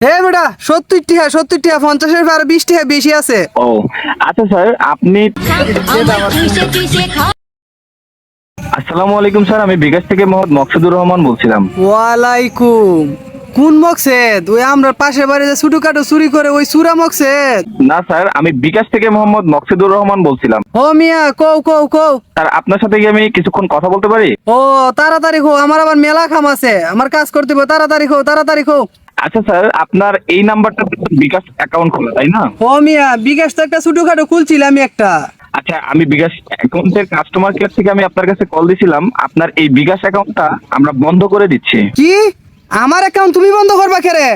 হে বেটা সত্তর টিহা সত্তর টিহা পঞ্চাশের আর বিশ টিহা বেশি আছে। ও আচ্ছা স্যার আপনি আসসালামু আলাইকুম স্যার আমি বিকাশ থেকে মোহাম্মদ মকসুদুর রহমান বলছিলাম। ওয়ালাইকুম। কোন মকসেদ? ওই আমরা পাশের বাড়িতে ছোটো কাটো চুরি করে ওই সুরা মকসেদ? না স্যার আমি বিকাশ থেকে মোহাম্মদ মকসুদুর রহমান বলছিলাম। ও মিয়া কও কও কও। স্যার আপনার সাথে কি আমি কিছুক্ষণ কথা বলতে পারি? ও তাড়াতাড়ি খো আমার আবার মেলা খাম আছে। আমার কাজ করতে হবে তাড়াতাড়ি খো তাড়াতাড়ি খো আচ্ছা স্যার আপনার এই নাম্বারটা বিকাশ অ্যাকাউন্ট খোলা তাই না? ও মিয়া বিকাশ তো একটা ছোটো খাটো খুলছিলাম একটা। আচ্ছা আমি বিকাশ অ্যাকাউন্টের কাস্টমার কেয়ার থেকে আমি আপনার কাছে কল দিছিলাম। আপনার এই বিকাশ অ্যাকাউন্টটা আমরা বন্ধ করে দিচ্ছি। কি? আমার অ্যাকাউন্ট তুমি বন্ধ করবা খেরে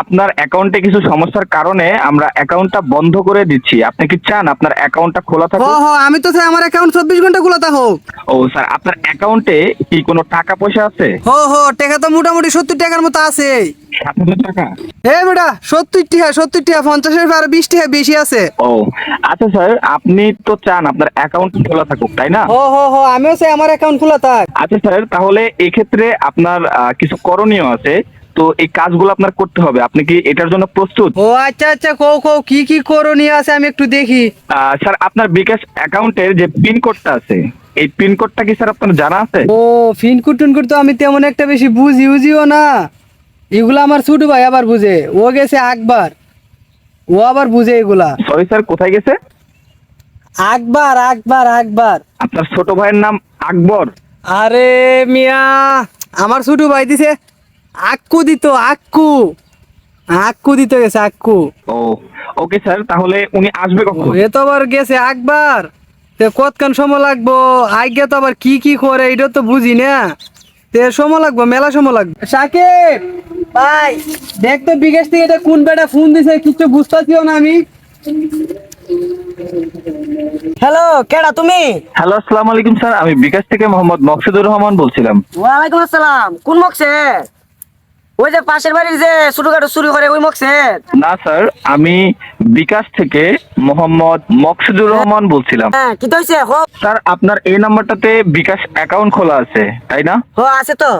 আপনার অ্যাকাউন্টে কিছু সমস্যার কারণে আমরা অ্যাকাউন্টটা বন্ধ করে দিচ্ছি। আপনি কি চান আপনার অ্যাকাউন্টটা খোলা থাকুক? হ আমি তো চাই আমার অ্যাকাউন্ট চব্বিশ ঘণ্টা খোলা হোক ও স্যার আপনার অ্যাকাউন্টে কি কোনো টাকা পয়সা আছে? হো হো টাকা তো মোটামুটি সত্তর টাকার মতো আছে। টাকা? হে বেটা সত্তর টিহা সত্তর টিহা পঞ্চাশের আর বিশ টিহা বেশি আছে। ও আচ্ছা স্যার আপনি তো চান আপনার অ্যাকাউন্ট খোলা থাকুক তাই না? হো হো হো আমিও চাই আমার অ্যাকাউন্ট খোলা থাক। আচ্ছা স্যার তাহলে এক্ষেত্রে আপনার কিছু করণীয় আছে। তো এই কাজগুলো আপনার করতে হবে। আপনি কি এটার জন্য প্রস্তুত? ও আচ্ছা আচ্ছা কো কো কি কি করণীয় আছে আমি একটু দেখি। স্যার আপনার বিকাশ অ্যাকাউন্টের যে পিন কোডটা আছে এই পিন কোডটা কি স্যার আপনার জানা আছে? ও ফিনকুট কোড তো আমি তেমন একটা বেশি বুঝি বুঝিও না। এগুলো আমার ছোট ভাই আবার বুঝে। ও গেছে আকবার। ও আবার বুঝে এগুলা। সরি স্যার কোথায় গেছে? আকবার আকবার আকবার। আপনার ছোট ভাইয়ের নাম আকবর? আরে মিয়া আমার ছোট ভাই দিছে আক্কু দিত আক্কু। আক্কু দিতে গেছে আক্কু। ও ওকে স্যার তাহলে উনি আসবে কখন? এ তো আবার গেছে একবার তে কতক্ষণ সময় লাগবো? আগে তো আবার কি কি করে এটা তো বুঝি না। তে সময় লাগবো মেলা সময় লাগবে। সাকিব! ভাই দেখ তো বিকাশ থেকে এটা কোন বেটা ফোন দিছে কিছু বুঝতেছিও না আমি। হ্যালো কেডা তুমি? হ্যালো আসসালামু আলাইকুম স্যার আমি বিকাশ থেকে মোহাম্মদ মকসুদুর রহমান বলছিলাম। ওয়ালাইকুম আসসালাম কোন মকসে? ওই যে পাশের বাড়ির যে ছোটখাটো চুরি করে ওই মকসে? না স্যার আমি বিকাশ থেকে মোহাম্মদ মকসুদুর রহমান বলছিলাম। হ্যাঁ কি তো হয়েছে হো। স্যার আপনার এই নাম্বারটাতে বিকাশ অ্যাকাউন্ট খোলা আছে তাই না? হো আছে তো।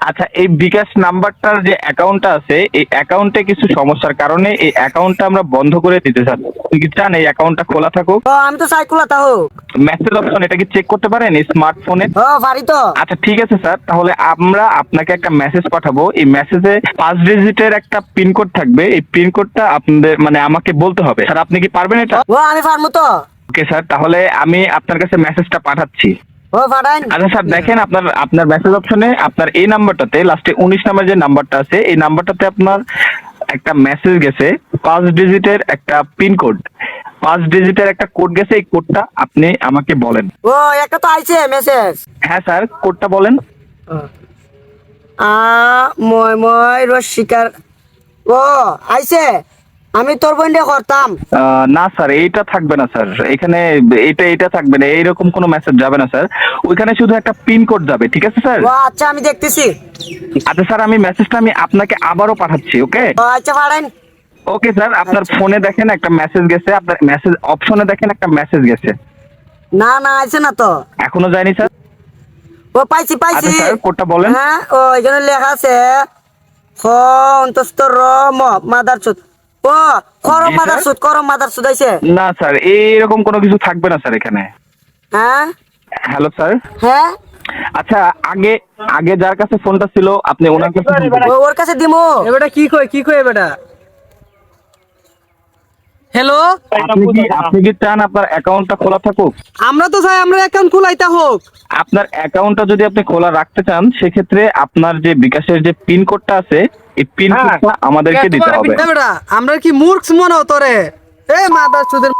আচ্ছা এই বিকাশ নাম্বারটার যে অ্যাকাউন্টটা আছে এই অ্যাকাউন্টে কিছু সমস্যার কারণে এই অ্যাকাউন্টটা আমরা বন্ধ করে দিতে চান কি চান এই অ্যাকাউন্টটা খোলা থাকুক? ও আমি তো চাই খোলা হোক মেসেজ অপশন এটা কি চেক করতে পারেন স্মার্টফোনে ও পারি তো। আচ্ছা ঠিক আছে স্যার তাহলে আমরা আপনাকে একটা মেসেজ পাঠাবো। এই মেসেজে পাঁচ ডিজিটের একটা পিনকোড থাকবে। এই পিন কোডটা আপনাদের মানে আমাকে বলতে হবে। স্যার আপনি কি পারবেন এটা? ও আমি পারব তো। ওকে স্যার তাহলে আমি আপনার কাছে মেসেজটা পাঠাচ্ছি। আচ্ছা স্যার দেখেন আপনার আপনার মেসেজ অপশনে আপনার এই নাম্বারটাতে লাস্টে উনিশ নাম্বার যে নাম্বারটা আছে এই নাম্বারটাতে আপনার একটা মেসেজ গেছে পাঁচ ডিজিটের একটা পিনকোড পাঁচ ডিজিটের একটা কোড গেছে এই কোডটা আপনি আমাকে বলেন। ও একটা তো আইছে মেসেজ হ্যাঁ স্যার কোডটা বলেন। আ মই মই রসিকার ও আইছে। আমি তোর বন্ধে করতাম। না স্যার এইটা থাকবে না স্যার। এখানে এটা এটা থাকবে না এইরকম কোনো মেসেজ যাবে না স্যার। ওইখানে শুধু একটা পিন কোড যাবে ঠিক আছে স্যার? আচ্ছা আমি দেখতেছি। আচ্ছা স্যার আমি মেসেজটা আমি আপনাকে আবারও পাঠাচ্ছি ওকে? আচ্ছা পাঠাইন ওকে স্যার আপনার ফোনে দেখেন একটা মেসেজ গেছে আপনার মেসেজ অপশনে দেখেন একটা মেসেজ গেছে। না না আইছে না তো। এখনও যায়নি স্যার? ও পাইছি পাইছি। আচ্ছা স্যার কোডটা বলেন। হ্যাঁ ও এখানে লেখা আছে খ অন্তস্থ র ম মাদার সুদ ও করম মাদার। সুদ করম মাদার সুদ আইছে না স্যার এইরকম কোনো কিছু থাকবে না স্যার এখানে। হ্যাঁ? Hello sir? হ্যাঁ? আচ্ছা আগে আগে যার কাছে ফোনটা ছিল আপনি ওনার কাছে ওর কাছে দিমু। কি কয় কি কয় বেটা? হ্যালো? আপনি কি আপনি কি চান আপনার অ্যাকাউন্টটা খোলা থাকুক? আমরা তো চাই আমরা অ্যাকাউন্ট খোলাইতা হোক আপনার অ্যাকাউন্টটা যদি আপনি খোলা রাখতে চান সেক্ষেত্রে আপনার যে বিকাশের যে পিন কোডটা আছে এই পিন আমাদেরকে দিতে হবে। আমরা কি মূর্খ মনে হতো রে এ মাদার চোদের